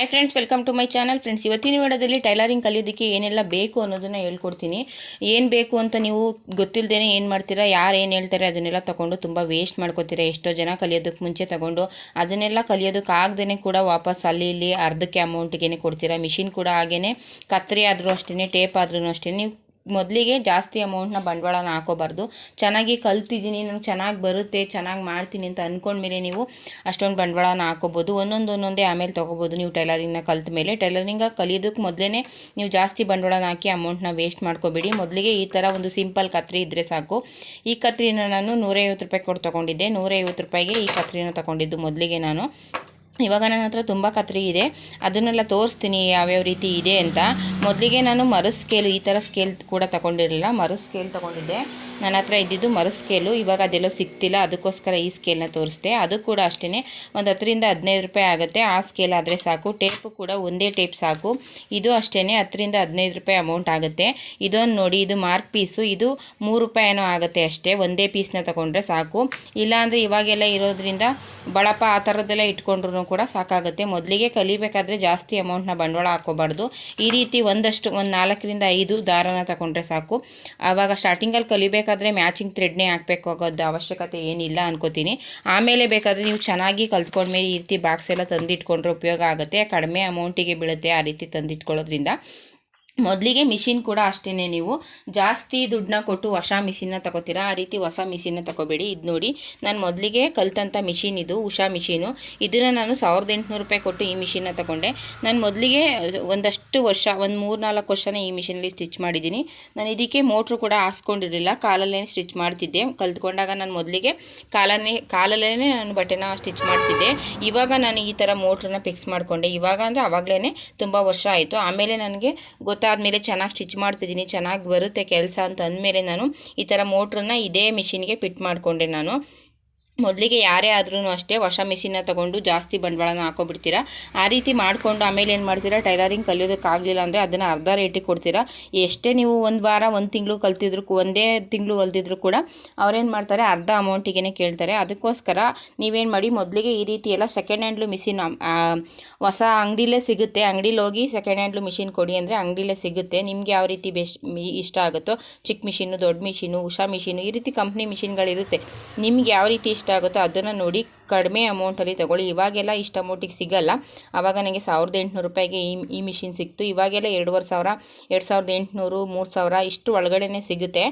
Hi friends welcome to my channel friends ಇವತ್ತಿನ ವಿಡಿಯೋದಲ್ಲಿ tailoring ಕಲಿಯೋದಕ್ಕೆ ಏನೆಲ್ಲ ಬೇಕು ಅನ್ನೋದನ್ನು ಹೇಳ್ಕೊಡ್ತೀನಿ. ಏನು ಬೇಕು ಅಂತ ನೀವು ಗೊತ್ತಿಲ್ಲದೇ ಏನು ಮಾಡ್ತೀರಾ, ಯಾರು ಏನು ಹೇಳ್ತಾರೆ ಅದನ್ನೆಲ್ಲ ತೊಗೊಂಡು ತುಂಬ ವೇಸ್ಟ್ ಮಾಡ್ಕೋತೀರಾ, ಎಷ್ಟೋ ಜನ ಕಲಿಯೋದಕ್ಕೆ ಮುಂಚೆ ತೊಗೊಂಡು ಅದನ್ನೆಲ್ಲ ಕಲಿಯೋದಕ್ಕೆ ಆಗದೇ ಕೂಡ ವಾಪಸ್ ಅಲ್ಲಿ ಇಲ್ಲಿ ಅರ್ಧಕ್ಕೆ ಅಮೌಂಟಿಗೆ ಕೊಡ್ತೀರಾ. ಮಿಷಿನ್ ಕೂಡ ಹಾಗೇ ಕತ್ತರಿ ಆದರೂ ಅಷ್ಟೇ ಟೇಪ್ ಆದ್ರೂ ಅಷ್ಟೇ ನೀವು ಮೊದಲಿಗೆ ಜಾಸ್ತಿ ಅಮೌಂಟ್ನ ಬಂಡವಾಳನ ಹಾಕೋಬಾರ್ದು. ಚೆನ್ನಾಗಿ ಕಲ್ತಿದ್ದೀನಿ ನಂಗೆ ಚೆನ್ನಾಗಿ ಬರುತ್ತೆ, ಚೆನ್ನಾಗಿ ಮಾಡ್ತೀನಿ ಅಂತ ಅಂದ್ಕೊಂಡ್ಮೇಲೆ ನೀವು ಅಷ್ಟೊಂದು ಬಂಡವಾಳನ ಹಾಕೋಬೋದು. ಒಂದೊಂದು ಒಂದೊಂದೇ ಆಮೇಲೆ ತೊಗೋಬೋದು ನೀವು ಟೈಲರಿಂಗ್ನ ಕಲ್ತ ಮೇಲೆ ಟೈಲರಿಂಗ ಕಲಿಯೋದಕ್ಕೆ ಮೊದಲೇ ನೀವು ಜಾಸ್ತಿ ಬಂಡವಾಳನ ಹಾಕಿ ಅಮೌಂಟ್ನ ವೇಸ್ಟ್ ಮಾಡ್ಕೋಬೇಡಿ. ಮೊದಲಿಗೆ ಈ ಥರ ಒಂದು ಸಿಂಪಲ್ ಕತ್ರಿ ಇದ್ದರೆ ಸಾಕು. ಈ ಕತ್ರಿನ ನಾನು ನೂರೈವತ್ತು ರೂಪಾಯಿ ಕೊಟ್ಟು ತೊಗೊಂಡಿದ್ದೆ. ನೂರೈವತ್ತು ರೂಪಾಯಿಗೆ ಈ ಕತ್ರಿನ ತೊಗೊಂಡಿದ್ದು ಮೊದಲಿಗೆ ನಾನು. ಇವಾಗ ನನ್ನ ಹತ್ರ ತುಂಬ ಕತ್ರಿ ಇದೆ. ಅದನ್ನೆಲ್ಲ ತೋರಿಸ್ತೀನಿ ಯಾವ್ಯಾವ ರೀತಿ ಇದೆ ಅಂತ. ಮೊದಲಿಗೆ ನಾನು ಮರು ಸ್ಕೇಲು ಈ ಥರ ಸ್ಕೇಲ್ ಕೂಡ ತಗೊಂಡಿರಲಿಲ್ಲ. ಮರು ಸ್ಕೇಲ್ ತೊಗೊಂಡಿದ್ದೆ. ನನ್ನ ಹತ್ರ ಇದ್ದಿದ್ದು ಮರು ಸ್ಕೇಲು ಇವಾಗ ಅದೆಲ್ಲೋ ಸಿಗ್ತಿಲ್ಲ. ಅದಕ್ಕೋಸ್ಕರ ಈ ಸ್ಕೇಲ್ನ ತೋರಿಸ್ದೆ. ಅದು ಕೂಡ ಅಷ್ಟೇ ಒಂದು ಹತ್ತರಿಂದ ಹದಿನೈದು ರೂಪಾಯಿ ಆಗುತ್ತೆ. ಆ ಸ್ಕೇಲ್ ಆದರೆ ಸಾಕು. ಟೇಪು ಕೂಡ ಒಂದೇ ಟೇಪ್ ಸಾಕು. ಇದು ಅಷ್ಟೇ ಹತ್ತರಿಂದ ಹದಿನೈದು ರೂಪಾಯಿ ಅಮೌಂಟ್ ಆಗುತ್ತೆ. ಇದೊಂದು ನೋಡಿ, ಇದು ಮಾರ್ಕ್ ಪೀಸು ಇದು ಮೂರು ರೂಪಾಯೇನೋ ಆಗುತ್ತೆ ಅಷ್ಟೇ. ಒಂದೇ ಪೀಸ್ನ ತೊಗೊಂಡ್ರೆ ಸಾಕು. ಇಲ್ಲಾಂದರೆ ಇವಾಗೆಲ್ಲ ಇರೋದ್ರಿಂದ ಬಳಪ ಆ ಥರದ್ದೆಲ್ಲ ಇಟ್ಕೊಂಡ್ರು ಕೂಡ ಸಾಕಾಗುತ್ತೆ. ಮೊದಲಿಗೆ ಕಲಿಬೇಕಾದ್ರೆ ಜಾಸ್ತಿ ಅಮೌಂಟ್ನ ಬಂಡವಾಳ ಹಾಕೋಬಾರ್ದು ಈ ರೀತಿ ಒಂದಷ್ಟು, ಒಂದು ನಾಲ್ಕರಿಂದ ಐದು ದಾರನ ತಗೊಂಡ್ರೆ ಸಾಕು. ಆವಾಗ ಸ್ಟಾರ್ಟಿಂಗಲ್ಲಿ ಕಲಿಬೇಕಾದ್ರೆ ಮ್ಯಾಚಿಂಗ್ ಥ್ರೆಡ್ನೇ ಹಾಕಬೇಕಾಗೋದು ಅವಶ್ಯಕತೆ ಏನಿಲ್ಲ ಅನ್ಕೋತೀನಿ. ಆಮೇಲೆ ಬೇಕಾದರೆ ನೀವು ಚೆನ್ನಾಗಿ ಕಲ್ತ್ಕೊಂಡ್ಮೇಲೆ ಈ ರೀತಿ ಬಾಕ್ಸ್ ಎಲ್ಲ ತಂದಿಟ್ಕೊಂಡ್ರೆ ಉಪಯೋಗ ಆಗುತ್ತೆ. ಕಡಿಮೆ ಅಮೌಂಟಿಗೆ ಬೀಳುತ್ತೆ ಆ ರೀತಿ ತಂದಿಟ್ಕೊಳ್ಳೋದ್ರಿಂದ. ಮೊದಲಿಗೆ ಮಿಷಿನ್ ಕೂಡ ಅಷ್ಟೇ ನೀವು. ಜಾಸ್ತಿ ದುಡ್ಡನ್ನ ಕೊಟ್ಟು ಹೊಸ ಮಿಷಿನ್ನ ತಗೋತೀರಾ? ಆ ರೀತಿ ಹೊಸ ಮಿಷಿನ್ನ ತಗೋಬೇಡಿ. ಇದು ನೋಡಿ, ನಾನು ಮೊದಲಿಗೆ ಕಲ್ತಂಥ ಮಿಷಿನ್ ಇದು, ಉಷಾ ಮಿಷಿನು. ಇದನ್ನು ನಾನು ಸಾವಿರದ ಎಂಟುನೂರು ರೂಪಾಯಿ ಕೊಟ್ಟು ಈ ಮಿಷಿನ್ನ ತಗೊಂಡೆ. ನಾನು ಮೊದಲಿಗೆ ಒಂದಷ್ಟು ವರ್ಷ, ಒಂದು ಮೂರು ನಾಲ್ಕು ವರ್ಷನೇ ಈ ಮಿಷಿನಲ್ಲಿ ಸ್ಟಿಚ್ ಮಾಡಿದ್ದೀನಿ. ನಾನು ಇದಕ್ಕೆ ಮೋಟ್ರು ಕೂಡ ಹಾಸ್ಕೊಂಡಿರಲಿಲ್ಲ. ಕಾಲಲ್ಲೇ ಸ್ಟಿಚ್ ಮಾಡ್ತಿದ್ದೆ. ಕಲ್ತ್ಕೊಂಡಾಗ ನಾನು ಮೊದಲಿಗೆ ಕಾಲನೇ ಕಾಲಲ್ಲೇ ನಾನು ಬಟ್ಟೆನ ಸ್ಟಿಚ್ ಮಾಡ್ತಿದ್ದೆ. ಇವಾಗ ನಾನು ಈ ಥರ ಮೋಟ್ರನ್ನ ಫಿಕ್ಸ್ ಮಾಡಿಕೊಂಡೆ. ಇವಾಗ ಅಂದರೆ ಆವಾಗಲೇ ತುಂಬ ವರ್ಷ ಆಯಿತು. ಆಮೇಲೆ ನನಗೆ ಗೊತ್ತಾದಮೇಲೆ ಚೆನ್ನಾಗಿ ಸ್ಟಿಚ್ ಮಾಡ್ತಿದ್ದೀನಿ, ಚೆನ್ನಾಗಿ ಬರುತ್ತೆ ಕೆಲಸ ಅಂತ ಅಂದಮೇಲೆ ನಾನು ಈ ಥರ ಮೋಟ್ರನ್ನ ಇದೇ ಮಿಷಿನ್ಗೆ ಫಿಟ್ ಮಾಡಿಕೊಂಡೆ ನಾನು. ಮೊದಲಿಗೆ ಯಾರೇ ಆದ್ರೂ ಅಷ್ಟೇ ಹೊಸ ಮಿಷಿನ್ನ ತೊಗೊಂಡು ಜಾಸ್ತಿ ಬಂಡವಾಳನ ಹಾಕೋಬಿಡ್ತೀರಾ? ಆ ರೀತಿ ಮಾಡಿಕೊಂಡು ಆಮೇಲೆ ಏನು ಮಾಡ್ತೀರಾ? ಟೈಲರಿಂಗ್ ಕಲಿಯೋದಕ್ಕಾಗಲಿಲ್ಲ ಅಂದರೆ ಅದನ್ನು ಅರ್ಧ ರೇಟಿಗೆ ಕೊಡ್ತೀರಾ? ಎಷ್ಟೇ ನೀವು ಒಂದು ವಾರ, ಒಂದು ತಿಂಗಳು ಕಲ್ತಿದ್ರು ಒಂದೇ ತಿಂಗಳು ಹೊಲ್ದಿದ್ರು ಕೂಡ ಅವ್ರೇನು ಮಾಡ್ತಾರೆ? ಅರ್ಧ ಅಮೌಂಟಿಗೆ ಕೇಳ್ತಾರೆ. ಅದಕ್ಕೋಸ್ಕರ ನೀವೇನು ಮಾಡಿ, ಮೊದಲಿಗೆ ಈ ರೀತಿ ಎಲ್ಲ ಸೆಕೆಂಡ್ ಹ್ಯಾಂಡ್ಲು ಮಿಷಿನ್ ಹೊಸ ಅಂಗಡಿಲೇ ಸಿಗುತ್ತೆ. ಅಂಗಡಿಲಿ ಹೋಗಿ ಸೆಕೆಂಡ್ ಹ್ಯಾಂಡ್ಲು ಮಿಷಿನ್ ಕೊಡಿ ಅಂದರೆ ಅಂಗಡಿಲೇ ಸಿಗುತ್ತೆ. ನಿಮಗೆ ಯಾವ ರೀತಿ ಬೆಸ್ಟ್ ಇಷ್ಟ ಆಗುತ್ತೋ? ಚಿಕ್ಕ ಮಿಷಿನು ದೊಡ್ಡ ಮಿಷಿನು ಉಷಾ ಮಿಷಿನು ಈ ರೀತಿ ಕಂಪ್ನಿ ಮಿಷಿನ್ಗಳಿರುತ್ತೆ. ನಿಮ್ಗೆ ಯಾವ ರೀತಿ ಇಷ್ಟ ಆಗುತ್ತೋ ಅದನ್ನು ನೋಡಿ ಕಡಿಮೆ ಅಮೌಂಟಲ್ಲಿ ತಗೊಳ್ಳಿ. ಇವಾಗೆಲ್ಲ ಇಷ್ಟು ಅಮೌಂಟಿಗೆ ಸಿಗಲ್ಲ. ಆವಾಗ ನನಗೆ ಸಾವಿರದ ಎಂಟುನೂರು ರೂಪಾಯಿಗೆ ಈ ಈ ಮಿಷಿನ್ ಸಿಕ್ತು. ಇವಾಗೆಲ್ಲ ಎರಡುವರೆ ಸಾವಿರ, ಎರಡು ಸಾವಿರದ ಎಂಟುನೂರು, ಮೂರು ಸಾವಿರ ಇಷ್ಟು ಒಳಗಡೆನೆ ಸಿಗುತ್ತೆ.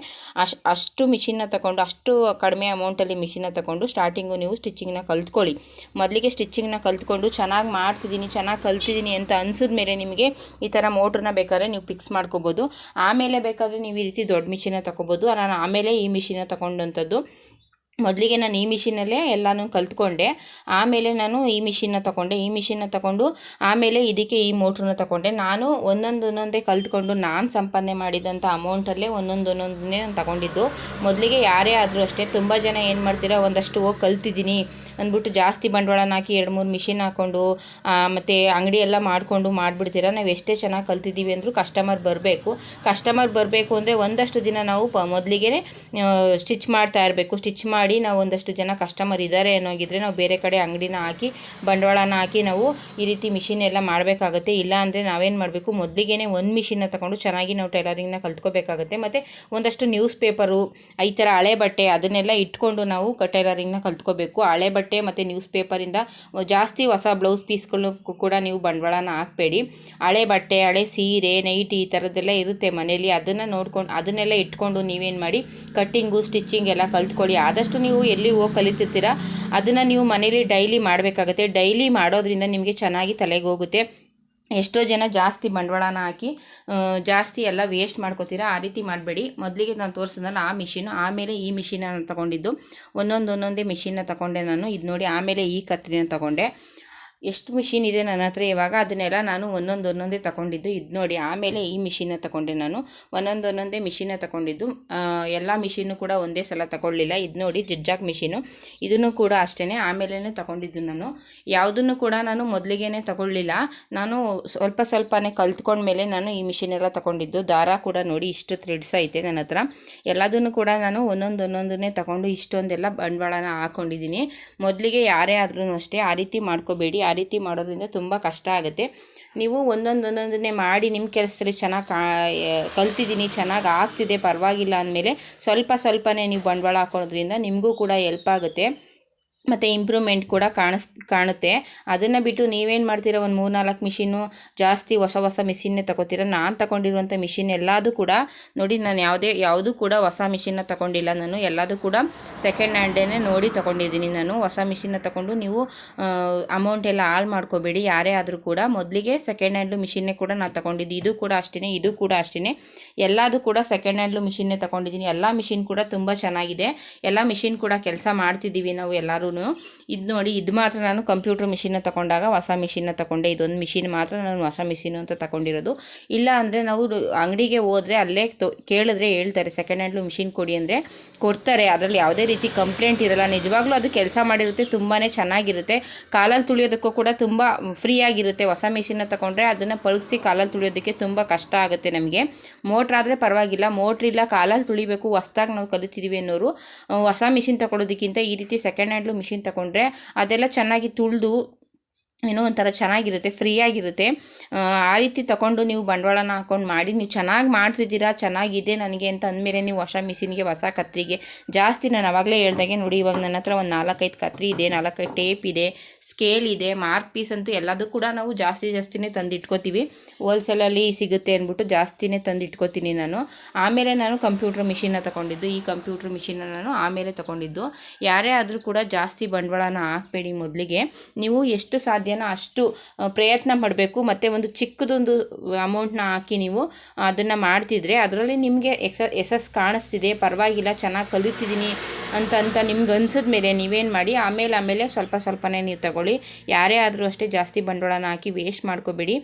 ಅಶ್, ಅಷ್ಟು ಮಿಷಿನ್ನ ತಗೊಂಡು, ಅಷ್ಟು ಕಡಿಮೆ ಅಮೌಂಟಲ್ಲಿ ಮಿಷಿನ್ನ ತಗೊಂಡು ಸ್ಟಾರ್ಟಿಂಗು ನೀವು ಸ್ಟಿಚಿಂಗ್ನ ಕಲ್ತ್ಕೊಳ್ಳಿ. ಮೊದಲಿಗೆ ಸ್ಟಿಚಿಂಗ್ನ ಕಲ್ತ್ಕೊಂಡು ಚೆನ್ನಾಗಿ ಮಾಡ್ತಿದ್ದೀನಿ, ಚೆನ್ನಾಗಿ ಕಲ್ತಿದ್ದೀನಿ ಅಂತ ಅನ್ಸಿದ ಮೇಲೆ ನಿಮಗೆ ಈ ಥರ ಮೋಟ್ರನ್ನ ಬೇಕಾದ್ರೆ ನೀವು ಫಿಕ್ಸ್ ಮಾಡ್ಕೋಬೋದು. ಆಮೇಲೆ ಬೇಕಾದರೆ ನೀವು ಈ ರೀತಿ ದೊಡ್ಡ ಮಿಷಿನ ತಗೋಬೋದು. ನಾನು ಆಮೇಲೆ ಈ ಮಿಷಿನ ತಗೊಂಡಂಥದ್ದು. ಮೊದಲಿಗೆ ನಾನು ಈ ಮಿಷಿನಲ್ಲೇ ಎಲ್ಲನೂ ಕಲ್ತ್ಕೊಂಡೆ. ಆಮೇಲೆ ನಾನು ಈ ಮಿಷಿನ್ನ ತಗೊಂಡೆ ಈ ಮಿಷಿನ್ನ ತಗೊಂಡು ಆಮೇಲೆ ಇದಕ್ಕೆ ಈ ಮೋಟ್ರನ್ನ ತಗೊಂಡೆ ನಾನು ಒಂದೊಂದು ಕಲ್ತ್ಕೊಂಡು ನಾನು ಸಂಪಾದನೆ ಮಾಡಿದಂಥ ಅಮೌಂಟಲ್ಲೇ ಒಂದೊಂದು ಒಂದೊಂದನ್ನೇ ನಾನು ತಗೊಂಡಿದ್ದು. ಮೊದಲಿಗೆ ಯಾರೇ ಆದರೂ ಅಷ್ಟೇ. ತುಂಬ ಜನ ಏನು ಮಾಡ್ತೀರಾ, ಒಂದಷ್ಟು ಹೋಗಿ ಕಲ್ತಿದ್ದೀನಿ ಅಂದ್ಬಿಟ್ಟು ಜಾಸ್ತಿ ಬಂಡವಾಳನ ಹಾಕಿ ಎರಡು ಮೂರು ಮಿಷಿನ್ ಹಾಕ್ಕೊಂಡು ಮತ್ತು ಅಂಗಡಿ ಎಲ್ಲ ಮಾಡಿಕೊಂಡು ಮಾಡಿಬಿಡ್ತೀರಾ. ನಾವು ಎಷ್ಟೇ ಚೆನ್ನಾಗಿ ಕಲ್ತಿದ್ದೀವಿ ಅಂದರೂ ಕಸ್ಟಮರ್ ಬರಬೇಕು. ಕಸ್ಟಮರ್ ಬರಬೇಕು ಅಂದರೆ ಒಂದಷ್ಟು ದಿನ ನಾವು ಪ ಮೊದಲಿಗೆ ಸ್ಟಿಚ್ ಮಾಡ್ತಾ ಇರಬೇಕು. ಸ್ಟಿಚ್ ಮಾಡಿ ನಾವು ಒಂದಷ್ಟು ಜನ ಕಸ್ಟಮರ್ ಇದ್ದಾರೆ ಅನ್ನೋಗಿದ್ರೆ ನಾವು ಬೇರೆ ಕಡೆ ಅಂಗಡಿನ ಹಾಕಿ, ಬಂಡವಾಳನ ಹಾಕಿ ನಾವು ಈ ರೀತಿ ಮಿಷಿನ್ ಎಲ್ಲ ಮಾಡಬೇಕಾಗುತ್ತೆ. ಇಲ್ಲ ಅಂದರೆ ನಾವೇನು ಮಾಡಬೇಕು? ಮೊದಲಿಗೆ ಒಂದು ಮಿಷಿನ್ನ ತಗೊಂಡು ಚೆನ್ನಾಗಿ ನಾವು ಟೈಲರಿಂಗ್ನ ಕಲ್ತ್ಕೋಬೇಕಾಗುತ್ತೆ. ಮತ್ತು ಒಂದಷ್ಟು ನ್ಯೂಸ್ ಪೇಪರು ಈ ಥರ ಹಳೆ ಬಟ್ಟೆ ಅದನ್ನೆಲ್ಲ ಇಟ್ಕೊಂಡು ನಾವು ಟೈಲರಿಂಗ್ನ ಕಲ್ತ್ಕೋಬೇಕು. ಹಳೆ ಬಟ್ಟೆ ಮತ್ತು ನ್ಯೂಸ್ ಪೇಪರಿಂದ ಜಾಸ್ತಿ ಹೊಸ ಬ್ಲೌಸ್ ಪೀಸ್ಗಳು ಕೂಡ ನೀವು ಬಂಡವಾಳನ ಹಾಕಬೇಡಿ. ಹಳೆ ಬಟ್ಟೆ, ಹಳೆ ಸೀರೆ ನೈಟಿ ಈ ಥರದ್ದೆಲ್ಲ ಇರುತ್ತೆ ಮನೇಲಿ. ಅದನ್ನು ನೋಡ್ಕೊಂಡು ಅದನ್ನೆಲ್ಲ ಇಟ್ಕೊಂಡು ನೀವೇನು ಮಾಡಿ ಕಟ್ಟಿಂಗು ಸ್ಟಿಚ್ಚಿಂಗ್ ಎಲ್ಲ ಕಲ್ತ್ಕೊಳ್ಳಿ. ಆದಷ್ಟು ನೀವು ಎಲ್ಲಿ ಹೋಗಿ ಕಲಿತಿರ್ತೀರ, ಅದನ್ನು ನೀವು ಮನೇಲಿ ಡೈಲಿ ಮಾಡಬೇಕಾಗತ್ತೆ. ಡೈಲಿ ಮಾಡೋದ್ರಿಂದ ನಿಮಗೆ ಚೆನ್ನಾಗಿ ತಲೆಗೆ ಹೋಗುತ್ತೆ. ಎಷ್ಟೋ ಜನ ಜಾಸ್ತಿ ಬಂಡವಾಳನ ಹಾಕಿ ಜಾಸ್ತಿ ಎಲ್ಲ ವೇಸ್ಟ್ ಮಾಡ್ಕೋತೀರಾ, ಆ ರೀತಿ ಮಾಡಬೇಡಿ. ಮೊದಲಿಗೆ ನಾನು ತೋರಿಸಿದ್ನಲ್ಲ, ಆ ಮಿಷಿನ್, ಆಮೇಲೆ ಈ ಮಿಷಿನನ್ನು ತಗೊಂಡಿದ್ದು. ಒಂದೊಂದು ಒಂದೊಂದೇ ಮಿಷಿನ್ನ ತಗೊಂಡೆ ನಾನು. ಇದು ನೋಡಿ ಆಮೇಲೆ ಈ ಕತ್ರಿನ ತಗೊಂಡೆ. ಎಷ್ಟು ಮಿಷಿನ್ ಇದೆ ನನ್ನ ಹತ್ರ? ಇವಾಗ ಅದನ್ನೆಲ್ಲ ನಾನು ಒಂದೊಂದು ಒಂದೊಂದೇ ತಗೊಂಡಿದ್ದು. ಇದು ನೋಡಿ, ಆಮೇಲೆ ಈ ಮಿಷಿನ್ನ ತಗೊಂಡೆ ನಾನು. ಒಂದೊಂದು ಒಂದೊಂದೇ ಮಿಷಿನ್ನ ತಗೊಂಡಿದ್ದು. ಎಲ್ಲ ಮಿಷಿನ್ನು ಕೂಡ ಒಂದೇ ಸಲ ತಗೊಳ್ಳಿಲ್ಲ. ಇದು ನೋಡಿ, ಜಿಜ್ಜಾಕ್ ಮಿಷಿನು ಇದನ್ನು ಕೂಡ ಅಷ್ಟೇ ಆಮೇಲೆ ತಗೊಂಡಿದ್ದು ನಾನು. ಯಾವುದನ್ನು ಕೂಡ ನಾನು ಮೊದಲಿಗೆ ತಗೊಳ್ಳಿಲ್ಲ. ನಾನು ಸ್ವಲ್ಪ ಸ್ವಲ್ಪನೇ ಕಲ್ತ್ಕೊಂಡ್ಮೇಲೆ ನಾನು ಈ ಮಿಷಿನೆಲ್ಲ ತಗೊಂಡಿದ್ದು. ದಾರ ಕೂಡ ನೋಡಿ, ಇಷ್ಟು ಥ್ರೆಡ್ಸ್ ಐತೆ ನನ್ನ ಹತ್ರ. ಎಲ್ಲದನ್ನು ಕೂಡ ನಾನು ಒಂದೊಂದು ಒಂದೊಂದನ್ನೇ ತಗೊಂಡು ಇಷ್ಟೊಂದೆಲ್ಲ ಬಂಡವಾಳನ ಹಾಕೊಂಡಿದ್ದೀನಿ. ಮೊದಲಿಗೆ ಯಾರೇ ಆದ್ರೂ ಅಷ್ಟೇ, ಆ ರೀತಿ ಮಾಡ್ಕೋಬೇಡಿ. ಆ ರೀತಿ ಮಾಡೋದ್ರಿಂದ ತುಂಬ ಕಷ್ಟ ಆಗುತ್ತೆ. ನೀವು ಒಂದೊಂದೊಂದೊಂದನ್ನೇ ಮಾಡಿ ನಿಮ್ಮ ಕೆಲಸದಲ್ಲಿ ಚೆನ್ನಾಗಿ ಕಾ ಕಲ್ತಿದ್ದೀನಿ ಚೆನ್ನಾಗಿ ಆಗ್ತಿದೆ, ಪರವಾಗಿಲ್ಲ ಅಂದಮೇಲೆ ಸ್ವಲ್ಪ ಸ್ವಲ್ಪನೇ ನೀವು ಬಂಡವಾಳ ಹಾಕೋದ್ರಿಂದ ನಿಮಗೂ ಕೂಡ ಹೆಲ್ಪ್ ಆಗುತ್ತೆ. ಮತ್ತು ಇಂಪ್ರೂವ್ಮೆಂಟ್ ಕೂಡ ಕಾಣಿಸ್, ಕಾಣುತ್ತೆ. ಅದನ್ನು ಬಿಟ್ಟು ನೀವೇನು ಮಾಡ್ತೀರಾ? ಒಂದು ಮೂರು ನಾಲ್ಕು ಮಿಷಿನ್ನು ಜಾಸ್ತಿ ಹೊಸ ಹೊಸ ಮಿಷಿನ್ನೇ ತಗೋತೀರ? ನಾನು ತಗೊಂಡಿರುವಂಥ ಮಿಷಿನ್ ಎಲ್ಲದೂ ಕೂಡ ನೋಡಿ, ನಾನು ಯಾವುದೇ, ಯಾವುದೂ ಕೂಡ ಹೊಸ ಮಿಷಿನ್ನ ತಗೊಂಡಿಲ್ಲ ನಾನು. ಎಲ್ಲದೂ ಕೂಡ ಸೆಕೆಂಡ್ ಹ್ಯಾಂಡೇ ನೋಡಿ ತೊಗೊಂಡಿದ್ದೀನಿ ನಾನು. ಹೊಸ ಮಿಷಿನ್ನ ತಗೊಂಡು ನೀವು ಅಮೌಂಟ್ ಎಲ್ಲ ಹಾಳು ಮಾಡ್ಕೋಬೇಡಿ. ಯಾರೇ ಆದರೂ ಕೂಡ ಮೊದಲಿಗೆ ಸೆಕೆಂಡ್ ಹ್ಯಾಂಡ್ಲು ಮಿಷಿನ್ನೇ ಕೂಡ ನಾನು ತಗೊಂಡಿದ್ದು. ಇದು ಕೂಡ ಅಷ್ಟೇ ಇದು ಕೂಡ ಅಷ್ಟೇ ಎಲ್ಲದೂ ಕೂಡ ಸೆಕೆಂಡ್ ಹ್ಯಾಂಡ್ಲು ಮಿಷಿನ್ನೇ ತಗೊಂಡಿದ್ದೀನಿ. ಎಲ್ಲ ಮಿಷಿನ್ ಕೂಡ ತುಂಬ ಚೆನ್ನಾಗಿದೆ. ಎಲ್ಲ ಮಿಷಿನ್ ಕೂಡ ಕೆಲಸ ಮಾಡ್ತಿದ್ದೀವಿ ನಾವು ಎಲ್ಲರೂ ಇದು ನೋಡಿ ಇದು ಮಾತ್ರ ನಾನು ಕಂಪ್ಯೂಟರ್ ಮಿಷಿನ್ನ ತಗೊಂಡಾಗ ಹೊಸ ಮಿಷಿನ್ನ ತಗೊಂಡೆ ಇದೊಂದು ಮಿಷಿನ್ ಮಾತ್ರ ನಾನು ಹೊಸ ಮಿಷಿನ್ ಅಂತ ತಗೊಂಡಿರೋದು ಇಲ್ಲ ಅಂದರೆ ನಾವು ಅಂಗಡಿಗೆ ಹೋದರೆ ಅಲ್ಲೇ ತೊ, ಕೇಳಿದ್ರೆ ಹೇಳ್ತಾರೆ ಸೆಕೆಂಡ್ ಹ್ಯಾಂಡ್ಲು ಮಿಷಿನ್ ಕೊಡಿ ಅಂದರೆ ಕೊಡ್ತಾರೆ. ಅದರಲ್ಲಿ ಯಾವುದೇ ರೀತಿ ಕಂಪ್ಲೇಂಟ್ ಇರಲ್ಲ. ನಿಜವಾಗ್ಲೂ ಅದು ಕೆಲಸ ಮಾಡಿರುತ್ತೆ ತುಂಬಾ ಚೆನ್ನಾಗಿರುತ್ತೆ. ಕಾಲಲ್ಲಿ ತುಳಿಯೋದಕ್ಕೂ ಕೂಡ ತುಂಬ ಫ್ರೀಯಾಗಿರುತ್ತೆ. ಹೊಸ ಮಿಷಿನ್ನ ತಗೊಂಡ್ರೆ ಅದನ್ನು ಪಳಗಿಸಿ ಕಾಲಲ್ಲಿ ತುಳಿಯೋದಕ್ಕೆ ತುಂಬ ಕಷ್ಟ ಆಗುತ್ತೆ ನಮಗೆ. ಮೋಟ್ರ್ ಆದರೆ ಪರವಾಗಿಲ್ಲ. ಮೋಟ್ರ್ ಇಲ್ಲ ಕಾಲಲ್ಲಿ ತುಳಿಬೇಕು. ಹೊಸ್ದಾಗಿ ನಾವು ಕಲಿತಿದ್ದೀವಿ ಅನ್ನೋರು. ಹೊಸ ಮಿಷಿನ್ ತಗೊಳ್ಳೋದಕ್ಕಿಂತ ಈ ರೀತಿ ಸೆಕೆಂಡ್ ಹ್ಯಾಂಡ್ಲು ಮಿಷಿನ್ ತಗೊಂಡ್ರೆ ಅದೆಲ್ಲ ಚೆನ್ನಾಗಿ ತುಳಿದು ಏನೋ ಒಂಥರ ಚೆನ್ನಾಗಿರುತ್ತೆ, ಫ್ರೀಯಾಗಿರುತ್ತೆ. ಆ ರೀತಿ ತಗೊಂಡು ನೀವು ಬಂಡವಾಳನ ಹಾಕೊಂಡು ಮಾಡಿ, ನೀವು ಚೆನ್ನಾಗಿ ಮಾಡ್ತಿದ್ದೀರಾ, ಚೆನ್ನಾಗಿದೆ ನನಗೆ ಅಂತ ಅಂದಮೇಲೆ ನೀವು ಹೊಸ ಮಿಷಿನ್ಗೆ, ಹೊಸ ಕತ್ರಿಗೆ, ಜಾಸ್ತಿ ನಾನು ಆವಾಗಲೇ ಹೇಳ್ದಾಗೆ ನೋಡಿ, ಇವಾಗ ನನ್ನ ಹತ್ರ ಒಂದು ನಾಲ್ಕೈದು ಕತ್ರಿ ಇದೆ, ನಾಲ್ಕೈದು ಟೇಪ್ ಇದೆ ಸ್ಕೇಲ್ ಇದೆ ಮಾರ್ಕ್ ಪೀಸ್ ಅಂತೂ ಎಲ್ಲದೂ ಕೂಡ ನಾವು ಜಾಸ್ತಿ ಜಾಸ್ತಿನೇ ತಂದಿಟ್ಕೋತೀವಿ. ಹೋಲ್ಸೇಲಲ್ಲಿ ಸಿಗುತ್ತೆ ಅಂದ್ಬಿಟ್ಟು ಜಾಸ್ತಿನೇ ತಂದಿಟ್ಕೋತೀನಿ ನಾನು. ಆಮೇಲೆ ನಾನು ಕಂಪ್ಯೂಟ್ರ್ ಮಿಷಿನ್ನ ತಗೊಂಡಿದ್ದು. ಈ ಕಂಪ್ಯೂಟ್ರ್ ಮಿಷಿನ್ನ ನಾನು ಆಮೇಲೆ ತಗೊಂಡಿದ್ದು. ಯಾರೇ ಆದರೂ ಕೂಡ ಜಾಸ್ತಿ ಬಂಡವಾಳನ ಹಾಕಬೇಡಿ ಮೊದಲಿಗೆ. ನೀವು ಎಷ್ಟು ಸಾಧ್ಯನೋ ಅಷ್ಟು ಪ್ರಯತ್ನ ಮಾಡಬೇಕು. ಮತ್ತು ಒಂದು ಚಿಕ್ಕದೊಂದು ಅಮೌಂಟ್ನ ಹಾಕಿ ನೀವು ಅದನ್ನು ಮಾಡ್ತಿದ್ರೆ ಅದರಲ್ಲಿ ನಿಮಗೆ ಎಸ ಎಸಸ್ ಕಾಣಿಸ್ತಿದೆ. ಪರವಾಗಿಲ್ಲ, ಚೆನ್ನಾಗಿ ಕಲಿತಿದ್ದೀನಿ ಅಂತ ಅಂತ ನಿಮ್ಗೆ ಅನ್ಸಿದ ಮೇಲೆ ನೀವೇನು ಮಾಡಿ, ಆಮೇಲೆ ಆಮೇಲೆ ಸ್ವಲ್ಪ ಸ್ವಲ್ಪನೇ ನೀವು ತಗೊಳ್ಳಿ. ಯಾರೇ ಆದರೂ ಅಷ್ಟೇ ಜಾಸ್ತಿ ಬಂಡವಾಳನ ಹಾಕಿ ವೇಸ್ಟ್ ಮಾಡ್ಕೋಬೇಡಿ.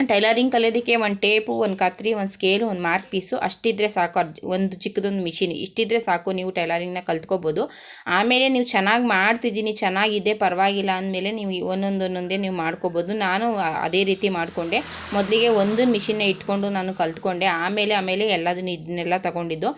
ಟೈಲರಿಂಗ್ ಕಲಿಯೋದಕ್ಕೆ ಒಂದು ಟೇಪು, ಒಂದು ಕತ್ರಿ, ಒಂದು ಸ್ಕೇಲು, ಒಂದು ಮಾರ್ಕ್ ಪೀಸು ಅಷ್ಟಿದ್ರೆ ಸಾಕು ಅರ್ಜ್, ಒಂದು ಚಿಕ್ಕದೊಂದು ಮಿಷಿನ್. ಇಷ್ಟಿದ್ರೆ ಸಾಕು ನೀವು ಟೈಲರಿಂಗ್ನ ಕಲ್ತ್ಕೋಬೋದು. ಆಮೇಲೆ ನೀವು ಚೆನ್ನಾಗಿ ಮಾಡ್ತಿದ್ದೀನಿ, ಚೆನ್ನಾಗಿದೆ, ಪರವಾಗಿಲ್ಲ ಅಂದಮೇಲೆ ನೀವು ಒಂದೊಂದೊಂದೊಂದೇ ನೀವು ಮಾಡ್ಕೋಬೋದು. ನಾನು ಅದೇ ರೀತಿ ಮಾಡಿಕೊಂಡೆ. ಮೊದಲಿಗೆ ಒಂದು ಮಿಷಿನ್ನೇ ಇಟ್ಕೊಂಡು ನಾನು ಕಲ್ತ್ಕೊಂಡೆ. ಆಮೇಲೆ ಆಮೇಲೆ ಎಲ್ಲದನ್ನು ಇದನ್ನೆಲ್ಲ ತಗೊಂಡಿದ್ದು.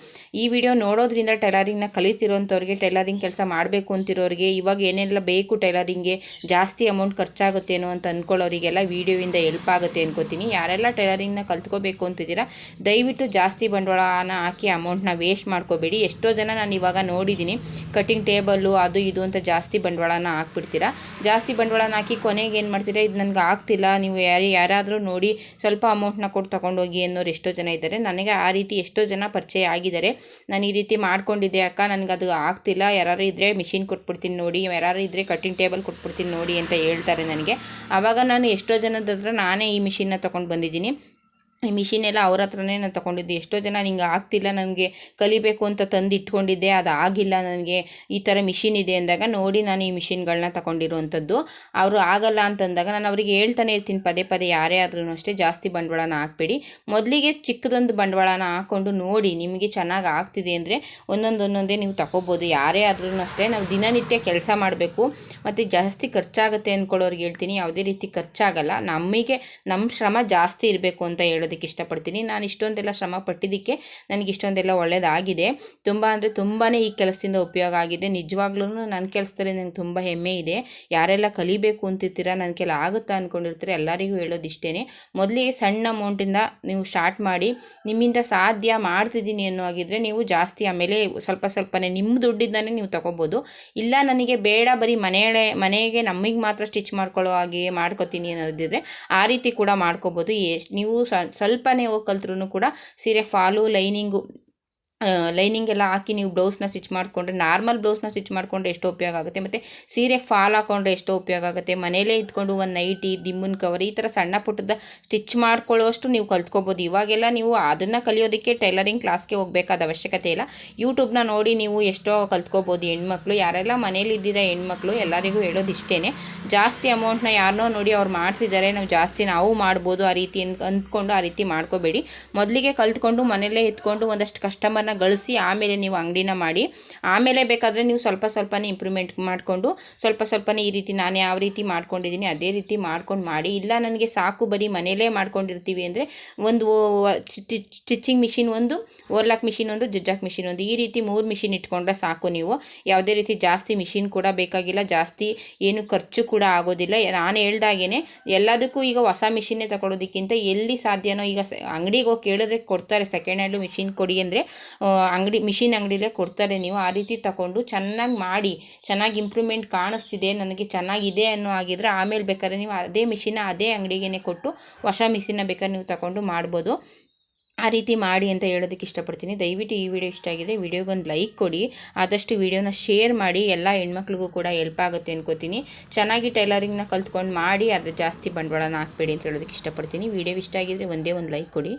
ಈ ವಿಡಿಯೋ ನೋಡೋದ್ರಿಂದ ಟೈಲರಿಂಗ್ನ ಕಲಿತಿರೋಂಥವ್ರಿಗೆ, ಟೈಲರಿಂಗ್ ಕೆಲಸ ಮಾಡಬೇಕು ಅಂತಿರೋರಿಗೆ, ಇವಾಗ ಏನೆಲ್ಲ ಬೇಕು ಟೈಲರಿಂಗ್ಗೆ, ಜಾಸ್ತಿ ಅಮೌಂಟ್ ಖರ್ಚಾಗುತ್ತೇನೋ ಅಂತ ಅಂದ್ಕೊಳ್ಳೋರಿಗೆಲ್ಲ ವಿಡಿಯೋಯಿಂದ ಹೆಲ್ಪ್ ಆಗುತ್ತೆ. ಅನ್ಕೋತೀನಿ. ಯಾರೆಲ್ಲ ಟೈಲರಿಂಗ್ನ ಕಲ್ತ್ಕೋಬೇಕು ಅಂತಿದ್ದೀರಾ, ದಯವಿಟ್ಟು ಜಾಸ್ತಿ ಬಂಡವಾಳನ ಹಾಕಿ ಅಮೌಂಟ್ನ ವೇಸ್ಟ್ ಮಾಡ್ಕೋಬೇಡಿ. ಎಷ್ಟೋ ಜನ ನಾನು ಇವಾಗ ನೋಡಿದ್ದೀನಿ ಕಟಿಂಗ್ ಟೇಬಲ್ಲು ಅದು ಇದು ಅಂತ ಜಾಸ್ತಿ ಬಂಡವಾಳನ ಹಾಕ್ಬಿಡ್ತೀರಾ. ಜಾಸ್ತಿ ಬಂಡವಾಳನ ಹಾಕಿ ಕೊನೆಗೆ ಏನು ಮಾಡ್ತೀರಾ, ಇದು ನನಗೆ ಆಗ್ತಿಲ್ಲ, ನೀವು ಯಾರು, ಯಾರಾದರೂ ನೋಡಿ ಸ್ವಲ್ಪ ಅಮೌಂಟ್ನ ಕೊಟ್ಟು ತೊಗೊಂಡೋಗಿ ಅನ್ನೋರು ಎಷ್ಟೋ ಜನ ಇದ್ದಾರೆ. ನನಗೆ ಆ ರೀತಿ ಎಷ್ಟೋ ಜನ ಪರಿಚಯ ಆಗಿದ್ದಾರೆ. ನಾನು ಈ ರೀತಿ ಮಾಡ್ಕೊಂಡಿದ್ದೆ ಅಕ್ಕ, ನನಗೆ ಅದು ಆಗ್ತಿಲ್ಲ. ಯಾರು ಇದ್ದರೆ ಮಿಷಿನ್ ಕೊಟ್ಬಿಡ್ತೀನಿ ನೋಡಿ ಯಾರು ಇದ್ದರೆ ಕಟಿಂಗ್ ಟೇಬಲ್ ಕೊಟ್ಬಿಡ್ತೀನಿ ನೋಡಿ ಅಂತ ಹೇಳ್ತಾರೆ ನನಗೆ. ಆವಾಗ ನಾನು ಎಷ್ಟೋ ಜನದ ಹತ್ರ ನಾನೇ ಈ ಮಿಷಿನ್ನ ತೊಗೊಂಡು ಬಂದಿದ್ದೀನಿ. ಈ ಮಿಷಿನ್ ಎಲ್ಲ ಅವ್ರ ಹತ್ರನೇ ನಾನು ತೊಗೊಂಡಿದ್ದೆ. ಎಷ್ಟೋ ಜನ ನಿಂಗೆ ಆಗ್ತಿಲ್ಲ ನನಗೆ ಕಲಿಬೇಕು ಅಂತ ತಂದು ಇಟ್ಕೊಂಡಿದ್ದೆ ಅದು ಆಗಿಲ್ಲ ನನಗೆ, ಈ ಥರ ಮಿಷಿನ್ ಇದೆ ಅಂದಾಗ ನೋಡಿ ನಾನು ಈ ಮಿಷಿನ್ಗಳನ್ನ ತಗೊಂಡಿರುವಂಥದ್ದು. ಅವರು ಆಗಲ್ಲ ಅಂತಂದಾಗ ನಾನು ಅವರಿಗೆ ಹೇಳ್ತಾನೆ ಇರ್ತೀನಿ, ಪದೇ ಪದೇ ಯಾರೇ ಆದ್ರೂ ಅಷ್ಟೇ ಜಾಸ್ತಿ ಬಂಡವಾಳನ ಹಾಕ್ಬೇಡಿ. ಮೊದಲಿಗೆ ಚಿಕ್ಕದೊಂದು ಬಂಡವಾಳನ ಹಾಕ್ಕೊಂಡು ನೋಡಿ ನಿಮಗೆ ಚೆನ್ನಾಗಿ ಆಗ್ತಿದೆ ಅಂದರೆ ಒಂದೊಂದೊಂದೊಂದೇ ನೀವು ತಗೋಬೋದು. ಯಾರೇ ಆದ್ರೂ ಅಷ್ಟೇ ನಾವು ದಿನನಿತ್ಯ ಕೆಲಸ ಮಾಡಬೇಕು. ಮತ್ತು ಜಾಸ್ತಿ ಖರ್ಚಾಗುತ್ತೆ ಅಂದ್ಕೊಳ್ಳೋರಿಗೆ ಹೇಳ್ತೀನಿ, ಯಾವುದೇ ರೀತಿ ಖರ್ಚಾಗಲ್ಲ. ನಮಗೆ ನಮ್ಮ ಶ್ರಮ ಜಾಸ್ತಿ ಇರಬೇಕು ಅಂತ ಹೇಳೋದಕ್ಕೆ ಇಷ್ಟಪಡ್ತೀನಿ. ನಾನು ಇಷ್ಟೊಂದೆಲ್ಲ ಶ್ರಮ ಪಟ್ಟಿದ್ದಕ್ಕೆ ನನಗೆ ಇಷ್ಟೊಂದೆಲ್ಲ ಒಳ್ಳೆಯದಾಗಿದೆ ತುಂಬ ಅಂದರೆ ತುಂಬಾ ಈ ಕೆಲಸದಿಂದ ಉಪಯೋಗ ಆಗಿದೆ. ನಿಜವಾಗ್ಲೂ ನನ್ನ ಕೆಲಸದಲ್ಲಿ ನನಗೆ ತುಂಬ ಹೆಮ್ಮೆ ಇದೆ. ಯಾರೆಲ್ಲ ಕಲಿಬೇಕು ಅಂತಿರ್ತೀರ, ನನ್ನ ಕೆಲ ಆಗುತ್ತಾ ಅಂದ್ಕೊಂಡಿರ್ತೀರ ಎಲ್ಲರಿಗೂ ಹೇಳೋದಿಷ್ಟೇ ಮೊದಲಿಗೆ ಸಣ್ಣ ಅಮೌಂಟಿಂದ ನೀವು ಸ್ಟಾರ್ಟ್ ಮಾಡಿ, ನಿಮ್ಮಿಂದ ಸಾಧ್ಯ ಮಾಡ್ತಿದ್ದೀನಿ ಅನ್ನೋ ಹಾಗಿದ್ರೆ ನೀವು ಜಾಸ್ತಿ ಆಮೇಲೆ ಸ್ವಲ್ಪ ಸ್ವಲ್ಪನೇ ನಿಮ್ಮ ದುಡ್ಡಿಂದನೇ ನೀವು ತಗೋಬೋದು. ಇಲ್ಲ ನನಗೆ ಬೇಡ ಬರೀ ಮನೆಯಳೆ ಮನೆಗೆ ನಮಗೆ ಮಾತ್ರ ಸ್ಟಿಚ್ ಮಾಡ್ಕೊಳ್ಳೋ ಹಾಗೆ ಮಾಡ್ಕೋತೀನಿ ಅನ್ನೋದಿದ್ರೆ ಆ ರೀತಿ ಕೂಡ ಮಾಡ್ಕೋಬೋದು. ಎಷ್ಟು ನೀವು ಸ್ವಲ್ಪನೇ ಹೋಗಿ ಕಲ್ತ್ರೂ ಕೂಡ ಸೀರೆ ಫಾಲು ಲೈನಿಂಗು ಲೈನಿಂಗ್ ಎಲ್ಲ ಹಾಕಿ ನೀವು ಬ್ಲೌಸ್ನ ಸ್ಟಿಚ್ ಮಾಡಿಕೊಂಡ್ರೆ ನಾರ್ಮಲ್ ಬ್ಲೌಸ್ನ ಸ್ಟಿಚ್ ಮಾಡಿಕೊಂಡ್ರೆ ಎಷ್ಟೋ ಉಪಯೋಗ ಆಗುತ್ತೆ. ಮತ್ತು ಸೀರೆಗೆ ಫಾಲ್ ಹಾಕೊಂಡ್ರೆ ಎಷ್ಟೋ ಉಪಯೋಗ ಆಗುತ್ತೆ. ಮನೆಯಲ್ಲೇ ಇದ್ಕೊಂಡು ಒಂದು ನೈಟಿ ದಿಮ್ಮನ್ ಕವರ್ ಈ ಥರ ಸಣ್ಣ ಪುಟ್ಟದ ಸ್ಟಿಚ್ ಮಾಡ್ಕೊಳ್ಳೋಷ್ಟು ನೀವು ಕಲ್ತ್ಕೋಬೋದು. ಇವಾಗೆಲ್ಲ ನೀವು ಅದನ್ನು ಕಲಿಯೋದಕ್ಕೆ ಟೈಲರಿಂಗ್ ಕ್ಲಾಸ್ಗೆ ಹೋಗಬೇಕಾದ ಅವಶ್ಯಕತೆ ಇಲ್ಲ. ಯೂಟ್ಯೂಬ್ನ ನೋಡಿ ನೀವು ಎಷ್ಟೋ ಕಲ್ತ್ಕೋಬೋದು. ಹೆಣ್ಮಕ್ಳು ಯಾರೆಲ್ಲ ಮನೇಲಿ ಹೆಣ್ಮಕ್ಳು ಎಲ್ಲರಿಗೂ ಹೇಳೋದು ಇಷ್ಟೇ ಜಾಸ್ತಿ ಅಮೌಂಟ್ನ ಯಾರನ್ನೋ ನೋಡಿ ಅವ್ರು ಮಾಡ್ತಿದ್ದಾರೆ. ನಾವು ಜಾಸ್ತಿ ನಾವು ಮಾಡ್ಬೋದು ಆ ರೀತಿ ಅಂದ್ಕೊಂಡು ಆ ರೀತಿ ಮಾಡ್ಕೋಬೇಡಿ. ಮೊದಲಿಗೆ ಕಲ್ತ್ಕೊಂಡು ಮನೆಯಲ್ಲೇ ಇದ್ಕೊಂಡು ಒಂದಷ್ಟು ಕಸ್ಟಮರ್ನ ಕಸ್ಟಮರ್ನ ಗಳಿಸಿ ಆಮೇಲೆ ನೀವು ಅಂಗಡಿನ ಮಾಡಿ, ಆಮೇಲೆ ಬೇಕಾದರೆ ನೀವು ಸ್ವಲ್ಪ ಸ್ವಲ್ಪನೇ ಇಂಪ್ರೂವ್ಮೆಂಟ್ ಮಾಡಿಕೊಂಡು, ಸ್ವಲ್ಪ ಸ್ವಲ್ಪನೇ ಈ ರೀತಿ ನಾನು ಯಾವ ರೀತಿ ಮಾಡ್ಕೊಂಡಿದ್ದೀನಿ ಅದೇ ರೀತಿ ಮಾಡ್ಕೊಂಡು ಮಾಡಿ. ಇಲ್ಲ ನನಗೆ ಸಾಕು ಬರೀ ಮನೆಯಲ್ಲೇ ಮಾಡ್ಕೊಂಡಿರ್ತೀವಿ ಅಂದರೆ ಒಂದು ಸ್ಟಿಚಿಂಗ್ ಮಿಷಿನ್ ಒಂದು ಓರ್ಲಾಕ್ ಮಿಷಿನ್ ಒಂದು, ಜಜ್ಜಾಕ್ ಮಿಷಿನ್ ಒಂದು, ಈ ರೀತಿ ಮೂರು ಮಿಷಿನ್ ಇಟ್ಕೊಂಡ್ರೆ ಸಾಕು ನೀವು. ಯಾವುದೇ ರೀತಿ ಜಾಸ್ತಿ ಮಿಷಿನ್ ಕೂಡ ಬೇಕಾಗಿಲ್ಲ, ಜಾಸ್ತಿ ಏನು ಖರ್ಚು ಕೂಡ ಆಗೋದಿಲ್ಲ. ನಾನು ಹೇಳ್ದಾಗೇ ಎಲ್ಲದಕ್ಕೂ ಈಗ ಹೊಸ ಮಿಷಿನ್ನೇ ತಗೊಳ್ಳೋದಕ್ಕಿಂತ ಎಲ್ಲಿ ಸಾಧ್ಯನೋ ಈಗ ಅಂಗಡಿಗೆ ಹೋಗಿ ಕೇಳಿದ್ರೆ ಕೊಡ್ತಾರೆ ಸೆಕೆಂಡ್ ಹ್ಯಾಂಡು ಮಿಷಿನ್ ಕೊಡಿ ಅಂದರೆ ಅಂಗಡಿ, ಮಿಷಿನ್ ಅಂಗಡಿಲೇ ಕೊಡ್ತಾರೆ. ನೀವು ಆ ರೀತಿ ತಗೊಂಡು ಚೆನ್ನಾಗಿ ಮಾಡಿ, ಚೆನ್ನಾಗಿ ಇಂಪ್ರೂವ್ಮೆಂಟ್ ಕಾಣಿಸ್ತಿದೆ, ನನಗೆ ಚೆನ್ನಾಗಿದೆ ಅನ್ನೋ ಆಗಿದ್ರೆ ಆಮೇಲೆ ಬೇಕಾದ್ರೆ ನೀವು ಅದೇ ಮಿಷಿನ ಅದೇ ಅಂಗಡಿಗೆ ಕೊಟ್ಟು ಹೊಸ ಮಿಷಿನ ಬೇಕಾದ್ರೆ ನೀವು ತಗೊಂಡು ಮಾಡ್ಬೋದು. ಆ ರೀತಿ ಮಾಡಿ ಅಂತ ಹೇಳೋದಕ್ಕೆ ಇಷ್ಟಪಡ್ತೀನಿ. ದಯವಿಟ್ಟು ಈ ವಿಡಿಯೋ ಇಷ್ಟ ಆಗಿದೆ ವಿಡಿಯೋಗೊಂದು ಲೈಕ್ ಕೊಡಿ, ಆದಷ್ಟು ವಿಡಿಯೋನ ಶೇರ್ ಮಾಡಿ, ಎಲ್ಲ ಹೆಣ್ಮಕ್ಳಿಗೂ ಕೂಡ ಹೆಲ್ಪ್ ಆಗುತ್ತೆ ಅನ್ಕೋತೀನಿ. ಚೆನ್ನಾಗಿ ಟೈಲರಿಂಗ್ನ ಕಲ್ತ್ಕೊಂಡು ಮಾಡಿ, ಅದು ಜಾಸ್ತಿ ಬಂಡವಾಳನ ಹಾಕ್ಬೇಡಿ ಅಂತ ಹೇಳೋದಕ್ಕೆ ಇಷ್ಟಪಡ್ತೀನಿ. ವಿಡಿಯೋ ಇಷ್ಟ ಆಗಿದ್ರೆ ಒಂದೇ ಒಂದು ಲೈಕ್ ಕೊಡಿ.